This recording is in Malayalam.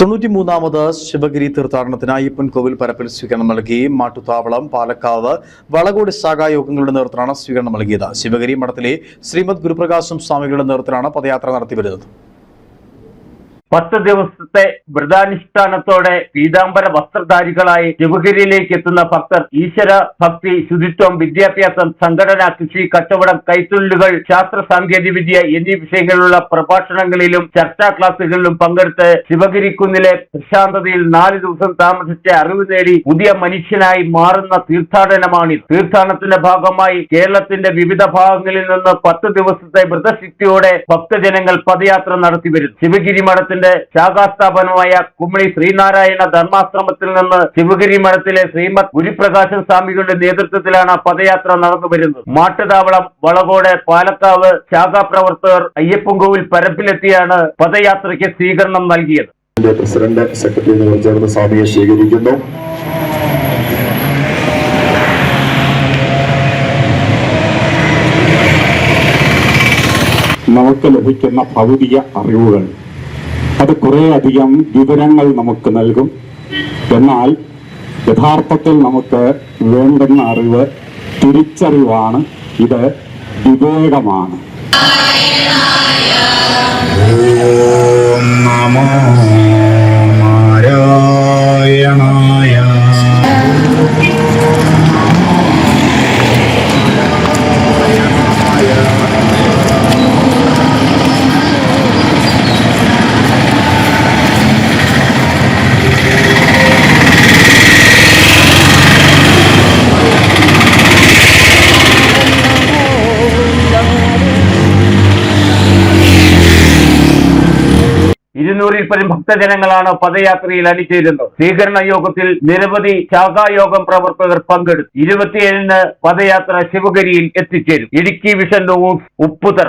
തൊണ്ണൂറ്റിമൂന്നാമത് ശിവഗിരി തീർത്ഥാടനത്തിന് അയ്യപ്പൻ കോവിൽ പരപ്പിൽ സ്വീകരണം നൽകി മാട്ടുത്താവളം പാലക്കാവ് വളകോട് ശാഖായോഗങ്ങളുടെ നേതൃത്വത്തിലാണ് സ്വീകരണം നൽകിയത്. ശിവഗിരി മഠത്തിലെ ശ്രീമദ് ഗുരുപ്രകാശം സ്വാമികളുടെ നേതൃത്വത്തിലാണ് പദയാത്ര നടത്തിവരുന്നത്. പത്ത് ദിവസത്തെ വ്രതാനുഷ്ഠാനത്തോടെ പീതാംബര വസ്ത്രധാരികളായി ശിവഗിരിയിലേക്ക് എത്തുന്ന ഭക്തർ ഈശ്വര ഭക്തി ശുചിത്വം വിദ്യാഭ്യാസം സംഘടന കൃഷി കച്ചവടം കൈത്തൊഴിലുകൾ ശാസ്ത്ര സാങ്കേതിക വിദ്യ എന്നീ വിഷയങ്ങളിലുള്ള പ്രഭാഷണങ്ങളിലും ചർച്ചാ ക്ലാസുകളിലും പങ്കെടുത്ത് ശിവഗിരി കുന്നിലെ പ്രശാന്തതയിൽ നാല് ദിവസം താമസിച്ച് അറിവ് നേടി പുതിയ മനുഷ്യനായി മാറുന്ന തീർത്ഥാടനമാണിത്. തീർത്ഥാടനത്തിന്റെ ഭാഗമായി കേരളത്തിന്റെ വിവിധ ഭാഗങ്ങളിൽ നിന്ന് പത്ത് ദിവസത്തെ വ്രതശക്തിയോടെ ഭക്തജനങ്ങൾ പദയാത്ര നടത്തി വരുന്നു ശിവഗിരി മഠത്തിന്റെ ശാഖാസ്ഥാപനമായ കുമളി ശ്രീനാരായണ ധർമാശ്രമത്തിൽ നിന്ന് ശിവഗിരി മഠത്തിലെ ശ്രീമദ് ഗുരുപ്രകാശൻ സ്വാമികളുടെ നേതൃത്വത്തിലാണ് പദയാത്ര നടന്നു വരുന്നത് മാട്ടുതാവളം വളകോട് പാലക്കാവ് ശാഖാ പ്രവർത്തകർ അയ്യപ്പൻകോവിൽ പരപ്പിലെത്തിയാണ് പദയാത്രയ്ക്ക് സ്വീകരണം നൽകിയത്. പ്രസിഡന്റ് സെക്രട്ടറി ചേർന്ന് സ്വാമിയെ സ്വീകരിക്കുന്നു. നമുക്ക് ലഭിക്കുന്ന ഭൗതിക അറിവുകൾ അത് കുറേയധികം വിവരങ്ങൾ നമുക്ക് നൽകും. എന്നാൽ യഥാർത്ഥത്തിൽ നമുക്ക് വേണ്ടുന്ന അറിവ് തിരിച്ചറിവാണ്. ഇത് വിവേകമാണ്. ഓം നമോ ഇരുന്നൂറിൽ പരം ഭക്തജനങ്ങളാണ് പദയാത്രയിൽ അണിചേരുന്നത്. സ്വീകരണ യോഗത്തിൽ നിരവധി ശാഖായോഗം പ്രവർത്തകർ പങ്കെടുത്തു. ഇരുപത്തിയേഴിന് പദയാത്ര ശിവഗിരിയിൽ എത്തിച്ചേരും. ഇടുക്കി വിഷൻ ഉപ്പുതറ.